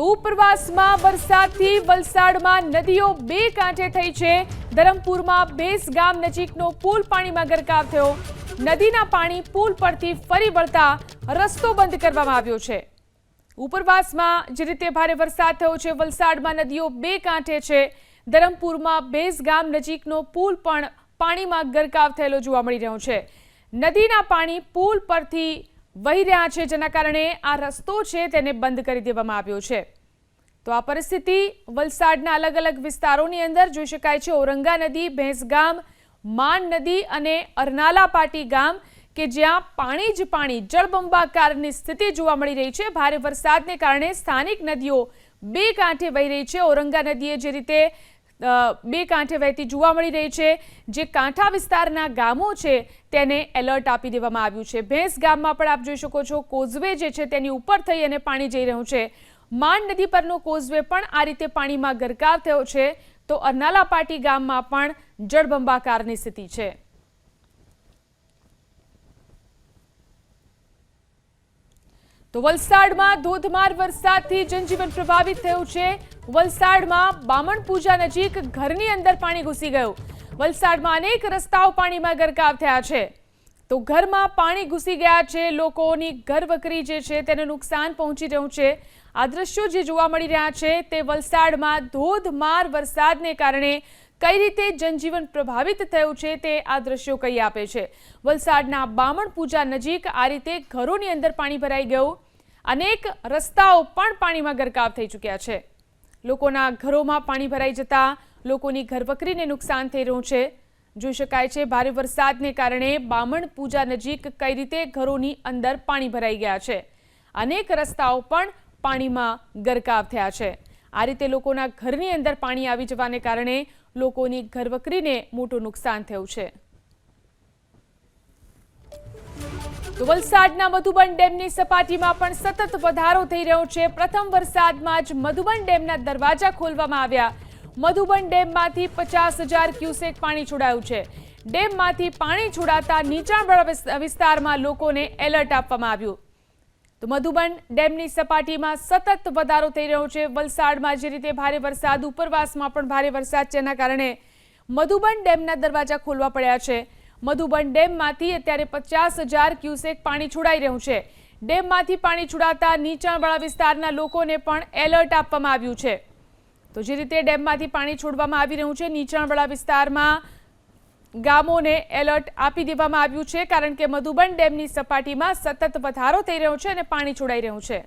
ઉપરવાસમાં વરસાદથી વલસાડમાં નદીઓ બે કાંઠે થઈ છે. ધરમપુરમાં બેસ ગામ નજીકનો પુલ પાણીમાં ગરકાવ થયો. નદીના પાણી પુલ પરથી ફરી વળતા રસ્તો બંધ કરવામાં આવ્યો છે. ઉપરવાસમાં જે રીતે ભારે વરસાદ થયો છે, વલસાડમાં નદીઓ બે કાંઠે છે. ધરમપુરમાં ભેસ ગામ નજીકનો પુલ પણ પાણીમાં ગરકાવ થયેલો જોવા મળી રહ્યો છે. નદીના પાણી પુલ પરથી વહી રહ્યા છે, જેના કારણે આ રસ્તો છે તેને બંધ કરી દેવામાં આવ્યો છે. તો આ પરિસ્થિતિ વલસાડના અલગ અલગ વિસ્તારોની અંદર જોઈ શકાય છે. ઔરંગા નદી ભેંસગામ માન નદી અને અરનાલા પાટી ગામ કે જ્યાં પાણી જ પાણી, જળબંબાકારની સ્થિતિ જોવા મળી રહી છે. ભારે વરસાદને કારણે સ્થાનિક નદીઓ બે કાંઠે વહી રહી છે. ઔરંગા નદીએ જે રીતે બે કાંઠે વહેતી જોવા મળી રહી છે. જે કાંઠા વિસ્તારના ગામો છે, તેને એલર્ટ આપી દેવામાં આવ્યું છે. ભેંસ ગામમાં પણ આપ જોઈ શકો છો, કોઝવે જે છે તેની ઉપર થઈ અને પાણી જઈ રહ્યું છે. માંડ નદી પરનો કોઝવે પણ આ રીતે પાણીમાં ગરકાવ થયો છે. તો અરનાલા પાટી ગામમાં પણ જળબંબાકારની સ્થિતિ છે. તો વલસાડમાં ધોધમાર વરસાદથી જનજીવન પ્રભાવિત થયું છે. વલસાડમાં બામણ પૂજા નજીક ઘરની અંદર પાણી ઘૂસી ગયું. વલસાડમાં અનેક રસ્તાઓ પાણીમાં ગરકાવ થયા છે. તો ઘરમાં પાણી ઘૂસી ગયા છે. લોકોની ઘરવકરી જે છે તેને નુકસાન પહોંચી રહ્યું છે. આ દ્રશ્યો જે જોવા મળી રહ્યા છે તે વલસાડમાં ધોધમાર વરસાદને કારણે કઈ રીતે જનજીવન પ્રભાવિત થયું છે તે આ દ્રશ્યો કહી આપે છે? વલસાડના બામણ પૂજા નજીક આ રીતે ઘરોની અંદર પાણી ભરાઈ ગયું. અનેક રસ્તાઓ પણ પાણીમાં ગરકાવ થઈ ચૂક્યા છે. લોકોના ઘરોમાં પાણી ભરાઈ જતા લોકોની ઘરવકરીને નુકસાન થઈ રહ્યું છે. જોઈ શકાય છે ભારે વરસાદને કારણે બામણ પૂજા નજીક કઈ રીતે ઘરોની અંદર પાણી ભરાઈ ગયા છે. અનેક રસ્તાઓ પણ પાણીમાં ગરકાવ થયા છે. આ રીતે લોકોના ઘરની અંદર પાણી આવી જવાને કારણે લોકોની ઘરવકરીને મોટું નુકસાન થયું છે. તો વલસાડના મધુબન ડેમની સપાટીમાં પણ સતત વધારો થઈ રહ્યો છે. પ્રથમ વરસાદમાં જ મધુબન ડેમના દરવાજા ખોલવામાં આવ્યા. મધુબન ડેમમાંથી પચાસ હજાર ક્યુસેક પાણી છોડાયું છે. ડેમમાંથી પાણી છોડાતા નીચાણવાળા વિસ- વિસ્તારમાં લોકોને એલર્ટ આપવામાં આવ્યું. તો મધુબન ડેમની સપાટીમાં સતત વધારો થઈ રહ્યો છે. વલસાડમાં જે રીતે ભારે વરસાદ, ઉપરવાસમાં પણ ભારે વરસાદ છે. એના કારણે મધુબન ડેમના દરવાજા ખોલવા પડ્યા છે. મધુબન ડેમમાંથી અત્યારે પચાસ હજાર ક્યુસેક પાણી છોડાઈ રહ્યું છે. ડેમમાંથી પાણી છોડાતા નીચાણવાળા વિસ્તારના લોકોને પણ એલર્ટ આપવામાં આવ્યું છે. તો જે રીતે ડેમમાંથી પાણી છોડવામાં આવી રહ્યું છે, નીચાણવાળા વિસ્તારમાં ગામોને એલર્ટ આપી દેવામાં આવ્યું છે કારણ કે મધુબન ડેમની સપાટીમાં સતત વધારો થઈ રહ્યો છે અને પાણી છોડાઈ રહ્યું છે.